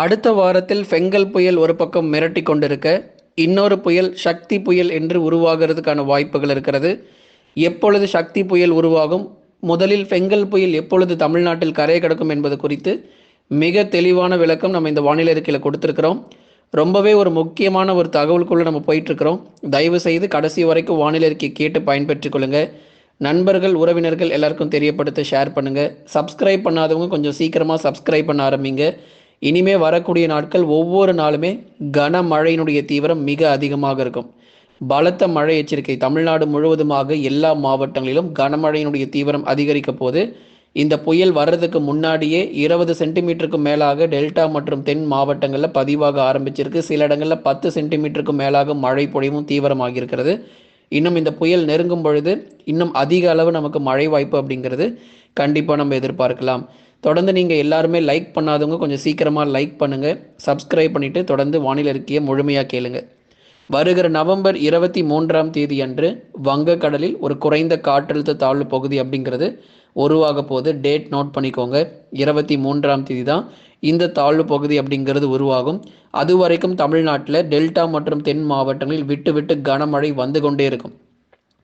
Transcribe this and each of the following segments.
அடுத்த வாரத்தில் ஃபெங்கல் புயல் ஒரு பக்கம் மிரட்டி கொண்டிருக்க இன்னொரு புயல் சக்தி புயல் என்று உருவாகிறதுக்கான வாய்ப்புகள் இருக்கிறது. எப்பொழுது சக்தி புயல் உருவாகும்? முதலில் ஃபெங்கல் புயல் எப்பொழுது தமிழ்நாட்டில் கரையை கடக்கும் என்பது குறித்து மிக தெளிவான விளக்கம் நம்ம இந்த வானிலை அறிக்கையில் கொடுத்துருக்குறோம். ரொம்பவே ஒரு முக்கியமான ஒரு தகவலுக்குள்ளே நம்ம போயிட்டுருக்குறோம். தயவு செய்து கடைசி வரைக்கும் வானிலை அறிக்கை கேட்டு பயன்பெற்றுக் கொள்ளுங்கள் நண்பர்கள் உறவினர்கள் எல்லாருக்கும் தெரியப்படுத்த ஷேர் பண்ணுங்கள் சப்ஸ்கிரைப் பண்ணாதவங்க கொஞ்சம் சீக்கிரமாக சப்ஸ்கிரைப் பண்ண ஆரம்பிங்க. இனிமே வரக்கூடிய நாட்கள் ஒவ்வொரு நாளுமே கனமழையினுடைய தீவிரம் மிக அதிகமாக இருக்கும். பலத்த மழை எச்சரிக்கை தமிழ்நாடு முழுவதுமாக எல்லா மாவட்டங்களிலும் கனமழையினுடைய தீவிரம் அதிகரிக்க போது இந்த புயல் வர்றதுக்கு முன்னாடியே இருபது சென்டிமீட்டருக்கு மேலாக டெல்டா மற்றும் தென் மாவட்டங்களில் பதிவாக ஆரம்பிச்சிருக்கு. சில இடங்களில் பத்து சென்டிமீட்டருக்கு மேலாக மழை பொழிவும் தீவிரமாக இருக்கிறது இன்னும் இந்த புயல் நெருங்கும் பொழுது இன்னும் அதிக அளவு நமக்கு மழை வாய்ப்பு அப்படிங்கிறது கண்டிப்பாக நம்ம எதிர்பார்க்கலாம். தொடர்ந்து நீங்கள் எல்லாருமே லைக் பண்ணாதவங்க கொஞ்சம் சீக்கிரமாக லைக் பண்ணுங்கள் சப்ஸ்கிரைப் பண்ணிவிட்டு தொடர்ந்து வானிலை அறிக்கையை முழுமையாக கேளுங்க. வருகிற நவம்பர் இருபத்தி மூன்றாம் தேதி அன்று வங்கக்கடலில் ஒரு குறைந்த காற்றழுத்த தாழ்வு பகுதி அப்படிங்கிறது உருவாக போது டேட் நோட் பண்ணிக்கோங்க. இருபத்தி மூன்றாம் தேதி தான் இந்த தாழ்வு பகுதி அப்படிங்கிறது உருவாகும். அது வரைக்கும் தமிழ்நாட்டில் டெல்டா மற்றும் தென் மாவட்டங்களில் விட்டு விட்டு கனமழை வந்து கொண்டே இருக்கும்.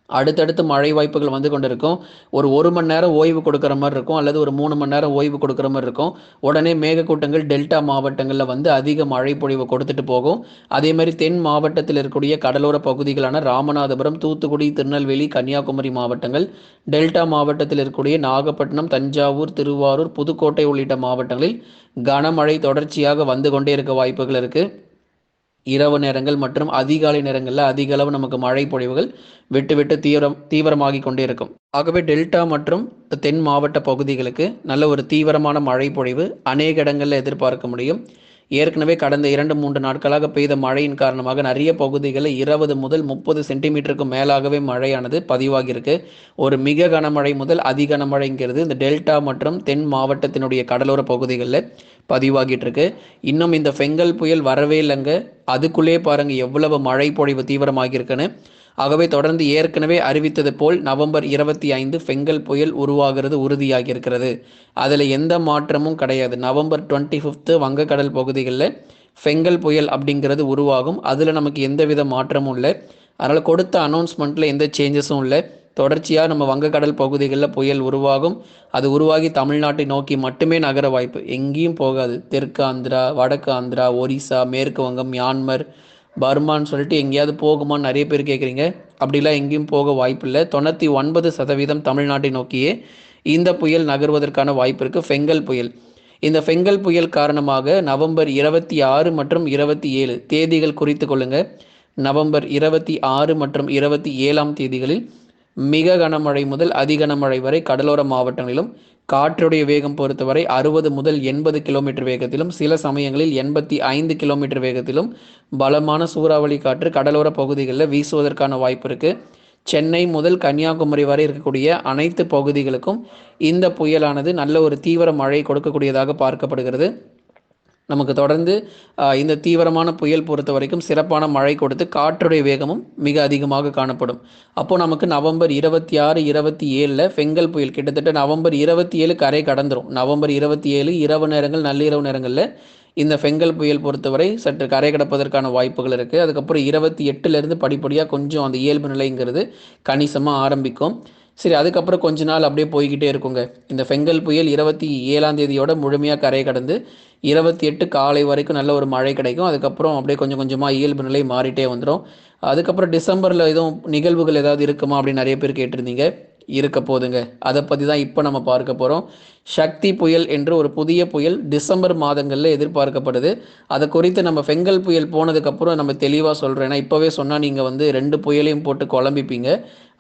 அடுத்தடுத்து மழை வாய்ப்புகள் வந்து கொண்டு இருக்கும் ஒரு ஒரு மணி நேரம் ஓய்வு கொடுக்குற மாதிரி இருக்கும். அல்லது ஒரு மூணு மணி நேரம் ஓய்வு கொடுக்குற மாதிரி இருக்கும். உடனே மேகக்கூட்டங்கள் டெல்டா மாவட்டங்களில் வந்து அதிக மழை பொழிவு கொடுத்துட்டு போகும். அதே மாதிரி தென் மாவட்டத்தில் இருக்கக்கூடிய கடலோர பகுதிகளான ராமநாதபுரம் தூத்துக்குடி திருநெல்வேலி கன்னியாகுமரி மாவட்டங்கள் டெல்டா மாவட்டத்தில் இருக்கக்கூடிய நாகப்பட்டினம் தஞ்சாவூர் திருவாரூர் புதுக்கோட்டை உள்ளிட்ட மாவட்டங்களில் கனமழை தொடர்ச்சியாக வந்து கொண்டே இருக்க வாய்ப்புகள் இருக்குது இரவு நேரங்கள் மற்றும் அதிகாலை நேரங்களில் அதிக அளவு நமக்கு மழை பொழிவுகள் விட்டு விட்டு தீவிரம் தீவிரமாகி கொண்டே இருக்கும். ஆகவே டெல்டா மற்றும் தென் மாவட்ட பகுதிகளுக்கு நல்ல ஒரு தீவிரமான மழை பொழிவு அநேக இடங்களில் எதிர்பார்க்க முடியும். ஏற்கனவே கடந்த இரண்டு மூன்று நாட்களாக பெய்த மழையின் காரணமாக நிறைய பகுதிகளில் இருபது முதல் முப்பது சென்டிமீட்டருக்கு மேலாகவே மழையானது பதிவாகியிருக்கு. ஒரு மிக கனமழை முதல் அதி கனமழைங்கிறது இந்த டெல்டா மற்றும் தென் மாவட்டத்தினுடைய கடலோர பகுதிகளில். பதிவாகிட்டு இருக்கு இன்னும் இந்த ஃபெங்கல் புயல் வரவே இல்லைங்க. அதுக்குள்ளே பாருங்கள் எவ்வளவு மழை பொழிவு தீவிரமாகியிருக்குன்னு. ஆகவே தொடர்ந்து ஏற்கனவே அறிவித்தது போல் நவம்பர் இருபத்தி ஐந்து ஃபெங்கல் புயல் உருவாகிறது உறுதியாகி இருக்கிறது அதில் எந்த மாற்றமும் கிடையாது. நவம்பர் டுவெண்ட்டி ஃபிஃப்த்து வங்கக்கடல் பகுதிகளில் ஃபெங்கல் புயல் அப்படிங்கிறது உருவாகும். அதில் நமக்கு எந்தவித மாற்றமும் இல்லை. அதனால் கொடுத்த அனௌன்ஸ்மெண்ட்டில் எந்த சேஞ்சஸும் இல்லை. தொடர்ச்சியாக நம்ம வங்கக்கடல் பகுதிகளில் புயல் உருவாகும். அது உருவாகி தமிழ்நாட்டை நோக்கி மட்டுமே நகர வாய்ப்பு எங்கேயும் போகாது. தெற்கு ஆந்திரா வடக்கு ஆந்திரா ஒரிசா மேற்கு வங்கம் மியான்மர் பர்மான்னு சொல்லிட்டு எங்கேயாவது போகுமான்னு நிறைய பேர் கேட்குறீங்க. அப்படிலாம் எங்கேயும் போக வாய்ப்பு இல்லை தொண்ணூற்றி ஒன்பது சதவீதம் தமிழ்நாட்டை நோக்கியே இந்த புயல் நகர்வதற்கான வாய்ப்பு இருக்குது ஃபெங்கல் புயல். இந்த ஃபெங்கல் புயல் காரணமாக நவம்பர் இருபத்தி ஆறு மற்றும் இருபத்தி ஏழு தேதிகள் குறித்து கொள்ளுங்கள் நவம்பர் இருபத்தி ஆறு மற்றும் இருபத்தி ஏழாம் தேதிகளில் மிக கனமழை முதல் அதி கனமழை வரை கடலோர மாவட்டங்களிலும் காற்றுடைய வேகம் பொறுத்தவரை அறுபது முதல் எண்பது கிலோமீட்டர் வேகத்திலும் சில சமயங்களில் எண்பத்தி ஐந்து கிலோமீட்டர் வேகத்திலும் பலமான சூறாவளி காற்று கடலோர பகுதிகளில் வீசுவதற்கான வாய்ப்பு இருக்குது சென்னை முதல் கன்னியாகுமரி வரை இருக்கக்கூடிய அனைத்து பகுதிகளுக்கும் இந்த புயலானது நல்ல ஒரு தீவிர மழை கொடுக்கக்கூடியதாக பார்க்கப்படுகிறது. நமக்கு தொடர்ந்து இந்த தீவிரமான புயல் பொறுத்த வரைக்கும் சிறப்பான மழை கொடுத்து காற்றுடைய வேகமும் மிக அதிகமாக காணப்படும். அப்போது நமக்கு நவம்பர் இருபத்தி ஆறு இருபத்தி ஏழில் ஃபெங்கல் புயல். கிட்டத்தட்ட நவம்பர் இருபத்தி ஏழு கரை கடந்துடும் நவம்பர் இருபத்தி ஏழு இரவு நேரங்கள் நள்ளிரவு நேரங்களில் இந்த ஃபெங்கல் புயல் பொறுத்தவரை சற்று கரை கடப்பதற்கான வாய்ப்புகள் இருக்குது அதுக்கப்புறம் இருபத்தி எட்டுலேருந்து படிப்படியாக கொஞ்சம் அந்த இயல்பு நிலைங்கிறது கணிசமாக ஆரம்பிக்கும். சரி அதுக்கப்புறம் கொஞ்ச நாள் அப்படியே போய்கிட்டே இருக்குங்க. இந்த ஃபெங்கல் புயல் இருபத்தி ஏழாம் தேதியோட முழுமையாக கரை கடந்து இருபத்தி எட்டு காலை வரைக்கும் நல்ல ஒரு மழை கிடைக்கும். அதுக்கப்புறம் அப்படியே கொஞ்சம் கொஞ்சமாக இயல்பு நிலை மாறிட்டே வந்துடும் அதுக்கப்புறம் டிசம்பரில் எதுவும் நிகழ்வுகள் ஏதாவது இருக்குமா அப்படின்னு நிறைய பேர் கேட்டிருந்தீங்க. இருக்க போதுங்க. அதை பற்றி தான் இப்போ நம்ம பார்க்க போகிறோம் சக்தி புயல் என்று ஒரு புதிய புயல் டிசம்பர் மாதங்களில் எதிர்பார்க்கப்படுது. அதை குறித்து நம்ம ஃபெங்கல் புயல் போனதுக்கப்புறம் நம்ம தெளிவாக சொல்கிறோம் ஏன்னா இப்போவே சொன்னால் நீங்கள் வந்து ரெண்டு புயலையும் போட்டு குழம்பிப்பீங்க.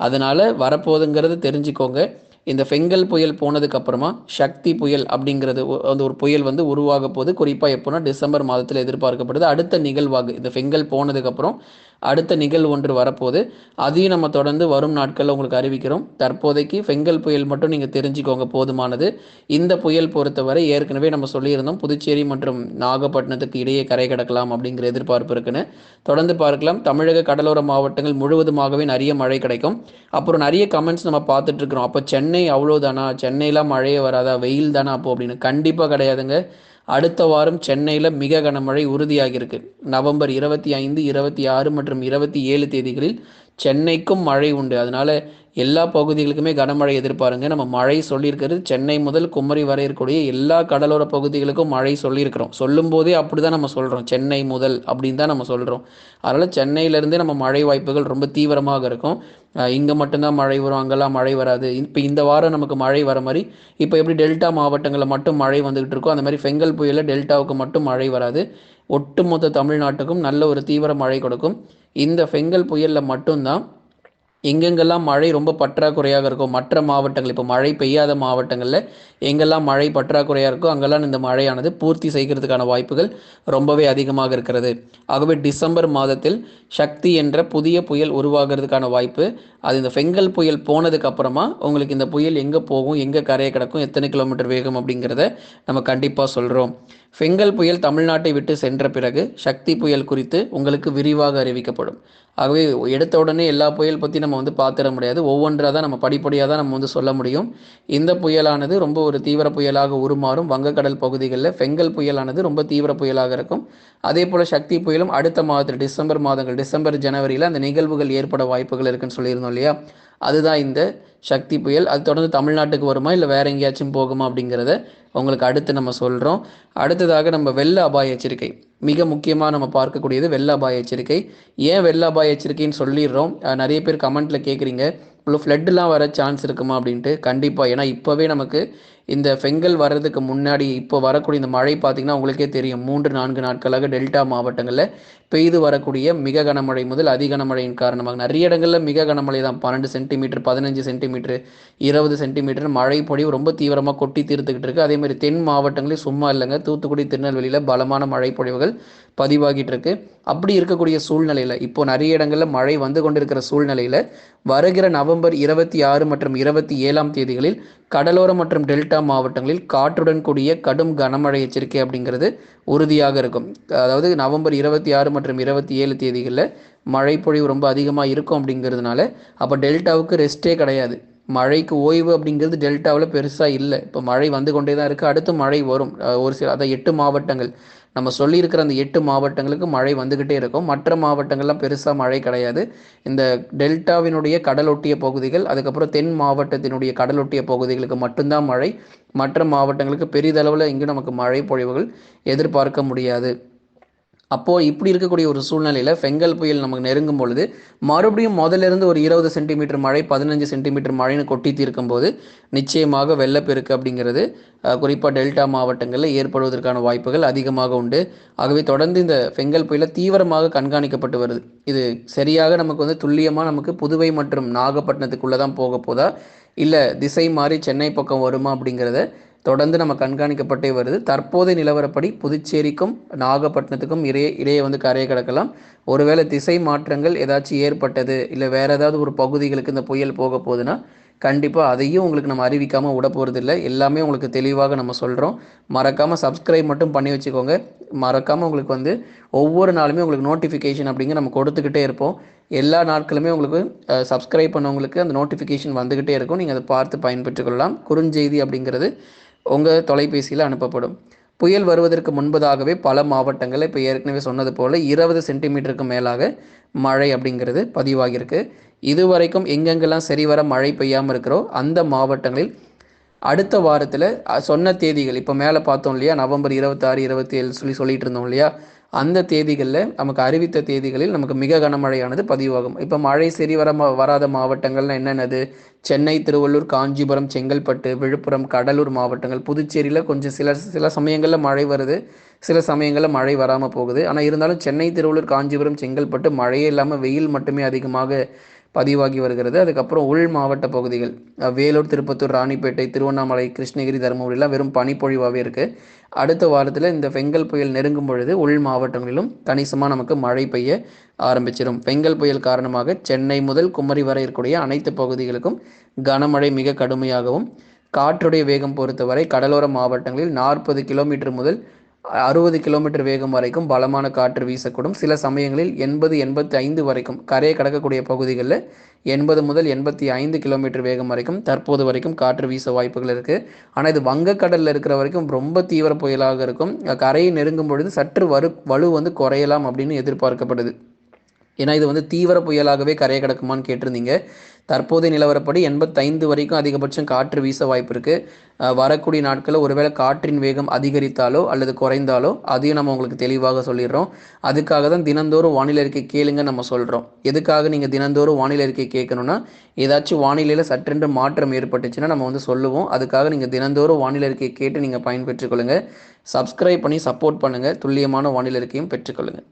அதனால் வரப்போகுதுங்கிறது தெரிஞ்சுக்கோங்க. இந்த ஃபெங்கல் புயல் போனதுக்கு அப்புறமா சக்தி புயல் அப்படிங்கிறது அந்த ஒரு புயல் வந்து உருவாக போது குறிப்பாக எப்போனா டிசம்பர் மாதத்தில் எதிர்பார்க்கப்படுது. அடுத்த நிகழ்வாக இந்த ஃபெங்கல் போனதுக்கப்புறம் அடுத்த நிகழ்வு ஒன்று வரப்போது அதையும் நம்ம தொடர்ந்து வரும் நாட்களில் உங்களுக்கு அறிவிக்கிறோம். தற்போதைக்கு ஃபெங்கல் புயல் மட்டும் நீங்கள் தெரிஞ்சுக்கோங்க போதுமானது. இந்த புயல் பொறுத்தவரை ஏற்கனவே நம்ம சொல்லியிருந்தோம் புதுச்சேரி மற்றும் நாகப்பட்டினத்துக்கு இடையே கரை கடக்கலாம் அப்படிங்கிற எதிர்பார்ப்பு இருக்குன்னு. தொடர்ந்து பார்க்கலாம். தமிழக கடலோர மாவட்டங்கள் முழுவதுமாகவே நிறைய மழை கிடைக்கும். அப்புறம் நிறைய கமெண்ட்ஸ் நம்ம பார்த்துட்டு இருக்கிறோம். அப்போ சென்னை அவ்வளோதானா சென்னையெலாம் மழையே வராதா? வெயில் தானா அப்போ அப்படின்னு. கண்டிப்பாக கிடையாதுங்க. அடுத்த வாரம் சென்னையில் மிக கனமழை உறுதியாகியிருக்கு. நவம்பர் இருபத்தி ஐந்து இருபத்தி ஆறு மற்றும் இருபத்தி ஏழு தேதிகளில் சென்னைக்கும் மழை உண்டு. அதனால எல்லா பகுதிகளுக்குமே கனமழை எதிர்பாருங்க. நம்ம மழை சொல்லியிருக்கிறது சென்னை முதல் குமரி வரை இருக்கக்கூடிய எல்லா கடலோர பகுதிகளுக்கும் மழை சொல்லியிருக்கிறோம். சொல்லும் போதே அப்படி தான் நம்ம சொல்கிறோம் சென்னை முதல் அப்படின்னு தான் நம்ம சொல்கிறோம் அதனால் சென்னையிலேருந்தே நம்ம மழை வாய்ப்புகள் ரொம்ப தீவிரமாக இருக்கும். இங்கே மட்டும்தான் மழை வரும் அங்கெல்லாம் மழை வராது. இப்போ இந்த வாரம் நமக்கு மழை வர மாதிரி இப்போ எப்படி டெல்டா மாவட்டங்களில் மட்டும் மழை வந்துகிட்டு இருக்கோ அந்த மாதிரி ஃபெங்கல் புயலில் டெல்டாவுக்கு மட்டும் மழை வராது. ஒட்டுமொத்த தமிழ்நாட்டுக்கும் நல்ல ஒரு தீவிர மழை கொடுக்கும். இந்த ஃபெங்கல் புயலில் மட்டும்தான் எங்கெங்கெல்லாம் மழை ரொம்ப பற்றாக்குறையாக இருக்கோ மற்ற மாவட்டங்கள் இப்போ மழை பெய்யாத மாவட்டங்களில் எங்கெல்லாம் மழை பற்றாக்குறையாக இருக்கோ அங்கெல்லாம் இந்த மழையானது பூர்த்தி செய்கிறதுக்கான வாய்ப்புகள் ரொம்பவே அதிகமாக இருக்கிறது. ஆகவே டிசம்பர் மாதத்தில் சக்தி என்ற புதிய புயல் உருவாகிறதுக்கான வாய்ப்பு அது இந்த ஃபெங்கல் புயல் போனதுக்கு அப்புறமா உங்களுக்கு இந்த புயல் எங்கே போகும் எங்கே கரையை கிடக்கும் எத்தனை கிலோமீட்டர் வேகம் அப்படிங்கிறத நம்ம கண்டிப்பாக சொல்கிறோம் ஃபெங்கல் புயல் தமிழ்நாட்டை விட்டு சென்ற பிறகு சக்தி புயல் குறித்து உங்களுக்கு விரிவாக அறிவிக்கப்படும். ஆகவே எடுத்த உடனே எல்லா புயல் பற்றி நம்ம வந்து பார்த்துட முடியாது. ஒவ்வொன்றாக தான் நம்ம படிப்படியாக தான் நம்ம வந்து சொல்ல முடியும். இந்த புயலானது ரொம்ப ஒரு தீவிர புயலாக உருமாறும் வங்கக்கடல் பகுதிகளில் ஃபெங்கல் புயலானது ரொம்ப தீவிர புயலாக இருக்கும். அதே போல் சக்தி புயலும் அடுத்த மாதத்தில் டிசம்பர் மாதங்கள் டிசம்பர் ஜனவரியில் அந்த நிகழ்வுகள் ஏற்பட வாய்ப்புகள் இருக்குன்னு சொல்லியிருந்தோம் இல்லையா? அதுதான் இந்த சக்தி புயல். அது தொடர்ந்து தமிழ்நாட்டுக்கு வருமா இல்லை வேற எங்கேயாச்சும் போகுமா அப்படிங்கிறத உங்களுக்கு அடுத்து நம்ம சொல்கிறோம் அடுத்ததாக நம்ம வெள்ள அபாய எச்சரிக்கை. மிக முக்கியமாக நம்ம பார்க்கக்கூடியது வெள்ள அபாய எச்சரிக்கை. ஏன் வெள்ள அபாய எச்சரிக்கைன்னு சொல்லிடுறோம். நிறைய பேர் கமெண்ட்டில் கேட்குறீங்க இவ்வளோ ஃப்ளட்டுலாம் வர சான்ஸ் இருக்குமா அப்படின்ட்டு. கண்டிப்பாக ஏன்னா இப்போவே நமக்கு இந்த ஃபெங்கல் வர்றதுக்கு முன்னாடி இப்போ வரக்கூடிய இந்த மழை பார்த்திங்கன்னா உங்களுக்கே தெரியும். மூன்று நான்கு நாட்களாக டெல்டா மாவட்டங்களில் பெய்து வரக்கூடிய மிக கனமழை முதல் அதி கனமழையின் காரணமாக நிறைய இடங்களில் மிக கனமழை தான். பன்னெண்டு சென்டிமீட்டர் பதினஞ்சு சென்டிமீட்டர் இருபது சென்டிமீட்டர் மழை பொழிவு ரொம்ப தீவிரமாக கொட்டி தீர்த்துக்கிட்டு இருக்குது அதேமாதிரி தென் மாவட்டங்களையும் சும்மா இல்லைங்க. தூத்துக்குடி திருநெல்வேலியில் பலமான மழை பொழிவுகள் பதிவாகிட்டு இருக்கு. அப்படி இருக்கக்கூடிய சூழ்நிலையில் இப்போ நிறைய இடங்களில் மழை வந்து கொண்டிருக்கிற சூழ்நிலையில் வருகிற நவம்பர் இருபத்தி ஆறு மற்றும் இருபத்தி ஏழாம் தேதிகளில் கடலோர மற்றும் டெல்டா மாவட்டங்களில் காற்றுடன் கூடிய கடும் கனமழை எச்சரிக்கை அப்படிங்கிறது உறுதியாக இருக்கும். அதாவது நவம்பர் இருபத்தி ஆறு மற்றும் இருபத்தி ஏழு தேதிகளில் மழை பொழிவு ரொம்ப அதிகமாக இருக்கும் அப்படிங்கிறதுனால அப்போ டெல்டாவுக்கு ரெஸ்ட்டே கிடையாது. மழைக்கு ஓய்வு அப்படிங்கிறது டெல்டாவில் பெருசாக இல்லை. இப்போ மழை வந்து கொண்டே தான் இருக்குது அடுத்து மழை வரும். ஒரு சில அதை எட்டு மாவட்டங்கள். நம்ம சொல்லியிருக்கிற அந்த எட்டு மாவட்டங்களுக்கு மழை வந்துக்கிட்டே இருக்கும். மற்ற மாவட்டங்கள்லாம் பெருசாக மழை கிடையாது. இந்த டெல்டாவினுடைய கடலொட்டிய பகுதிகள் அதுக்கப்புறம் தென் மாவட்டத்தினுடைய கடலொட்டிய பகுதிகளுக்கு மட்டும்தான் மழை. மற்ற மாவட்டங்களுக்கு பெரிதளவில் இங்கு நமக்கு மழை பொழிவுகள் எதிர்பார்க்க முடியாது. அப்போது இப்படி இருக்கக்கூடிய ஒரு சூழ்நிலையில் ஃபெங்கல் புயல் நமக்கு நெருங்கும் பொழுது மறுபடியும் முதலிருந்து ஒரு இருபது சென்டிமீட்டர் மழை பதினஞ்சு சென்டிமீட்டர் மழைன்னு கொட்டி தீர்க்கும் போது நிச்சயமாக வெள்ளப்பெருக்கு அப்படிங்கிறது குறிப்பாக டெல்டா மாவட்டங்களில் ஏற்படுவதற்கான வாய்ப்புகள் அதிகமாக உண்டு. ஆகவே தொடர்ந்து இந்த ஃபெங்கல் புயலை தீவிரமாக கண்காணிக்கப்பட்டு வருது. இது சரியாக நமக்கு வந்து துல்லியமாக நமக்கு புதுவை மற்றும் நாகப்பட்டினத்துக்குள்ளே தான் போக போதா? இல்லை திசை மாறி சென்னை பக்கம் வருமா அப்படிங்கிறத தொடர்ந்து நம்ம கண்காணிக்கப்பட்டே வருது. தற்போதைய நிலவரப்படி புதுச்சேரிக்கும் நாகப்பட்டினத்துக்கும் இடையே இடையே வந்து கரையை கிடக்கலாம். ஒருவேளை திசை மாற்றங்கள் ஏதாச்சும் ஏற்பட்டது இல்லை வேற ஏதாவது ஒரு பகுதிகளுக்கு இந்த புயல் போக போகுதுன்னா கண்டிப்பாக அதையும் உங்களுக்கு நம்ம அறிவிக்காமல் விட போகிறது இல்லை எல்லாமே உங்களுக்கு தெளிவாக நம்ம சொல்கிறோம் மறக்காமல் சப்ஸ்கிரைப் மட்டும் பண்ணி வச்சுக்கோங்க. மறக்காமல் உங்களுக்கு வந்து ஒவ்வொரு நாளுமே உங்களுக்கு நோட்டிஃபிகேஷன் அப்படிங்க நம்ம கொடுத்துக்கிட்டே இருப்போம். எல்லா நாட்களுமே உங்களுக்கு சப்ஸ்கிரைப் பண்ணவங்களுக்கு அந்த நோட்டிஃபிகேஷன் வந்துக்கிட்டே இருக்கும். நீங்கள் அதை பார்த்து பயன்பெற்றுக்கொள்ளலாம். குறுஞ்செய்தி அப்படிங்கிறது உங்கள் தொலைபேசியில் அனுப்பப்படும். புயல் வருவதற்கு முன்பதாகவே பல மாவட்டங்களில் இப்போ ஏற்கனவே சொன்னது போல் இருபது சென்டிமீட்டருக்கு மேலாக மழை அப்படிங்கிறது பதிவாகியிருக்கு. இதுவரைக்கும் எங்கெங்கெல்லாம் சரிவர மழை பெய்யாமல் இருக்கிறோ அந்த மாவட்டங்களில் அடுத்த வாரத்தில் சொன்ன தேதிகள் இப்போ மேலே பார்த்தோம் இல்லையா? நவம்பர் இருபத்தாறு இருபத்தி ஏழு சொல்லி சொல்லிட்டு இருந்தோம் இல்லையா? அந்த தேதிகளில் நமக்கு அறிவித்த தேதிகளில் நமக்கு மிக கனமழையானது பதிவாகும். இப்போ மழை சரி வர வராத மாவட்டங்கள்லாம் என்னென்னது? சென்னை திருவள்ளூர் காஞ்சிபுரம் செங்கல்பட்டு விழுப்புரம் கடலூர் மாவட்டங்கள் புதுச்சேரியில் கொஞ்சம் சில சில சமயங்களில் மழை வருது. சில சமயங்களில் மழை வராமல் போகுது. ஆனால் இருந்தாலும் சென்னை திருவள்ளூர் காஞ்சிபுரம் செங்கல்பட்டு மழையே இல்லாமல் வெயில் மட்டுமே அதிகமாக பதிவாகி வருகிறது. அதுக்கப்புறம் உள் மாவட்ட பகுதிகள் வேலூர் திருப்பத்தூர் ராணிப்பேட்டை திருவண்ணாமலை கிருஷ்ணகிரி தருமபுரியெலாம் வெறும் பனிப்பொழிவாகவே இருக்குது அடுத்த வாரத்தில் இந்த வெங்கல் புயல் நெருங்கும் பொழுது உள் மாவட்டங்களிலும் கணிசமாக நமக்கு மழை பெய்ய ஆரம்பிச்சிடும் வெங்கல் புயல் காரணமாக சென்னை முதல் குமரி வரை இருக்கக்கூடிய அனைத்து பகுதிகளுக்கும் கனமழை மிக கடுமையாகவும் காற்றுடைய வேகம் பொறுத்தவரை கடலோர மாவட்டங்களில் நாற்பது கிலோமீட்டர் முதல் அறுபது கிலோமீட்டர் வேகம் வரைக்கும் பலமான காற்று வீசக்கூடும். சில சமயங்களில் எண்பது எண்பத்தி ஐந்து வரைக்கும் கரையை கடக்கக்கூடிய பகுதிகளில் எண்பது முதல் எண்பத்தி ஐந்து கிலோமீட்டர் வேகம் வரைக்கும் தற்போது வரைக்கும் காற்று வீச வாய்ப்புகள் இருக்குது ஆனால் இது வங்கக்கடலில் இருக்கிற வரைக்கும் ரொம்ப தீவிர புயலாக இருக்கும். கரையை நெருங்கும் பொழுது சற்று வரு வலு வந்து குறையலாம் அப்படின்னு எதிர்பார்க்கப்படுது. ஏன்னா இது வந்து தீவிர புயலாகவே கரையை கிடக்குமான்னு கேட்டிருந்தீங்க. தற்போதைய நிலவரப்படி எண்பத்தைந்து வரைக்கும் அதிகபட்சம் காற்று வீச வாய்ப்பு இருக்குது வரக்கூடிய நாட்களில் ஒருவேளை காற்றின் வேகம் அதிகரித்தாலோ அல்லது குறைந்தாலோ அதையும் நம்ம உங்களுக்கு தெளிவாக சொல்லிடுறோம். அதுக்காக தான் தினந்தோறும் வானிலை அறிக்கை கேளுங்க நம்ம சொல்கிறோம் எதுக்காக நீங்கள் தினந்தோறும் வானிலை அறிக்கை கேட்கணும்னா ஏதாச்சும் வானிலையில் சற்றென்று மாற்றம் ஏற்பட்டுச்சுன்னா நம்ம வந்து சொல்லுவோம். அதுக்காக நீங்கள் தினந்தோறும் வானிலை அறிக்கை கேட்டு நீங்கள் பயன்பெற்றுக்கொள்ளுங்கள் சப்ஸ்கிரைப் பண்ணி சப்போர்ட் பண்ணுங்கள் துல்லியமான வானிலை அறிக்கையும் பெற்றுக்கொள்ளுங்கள்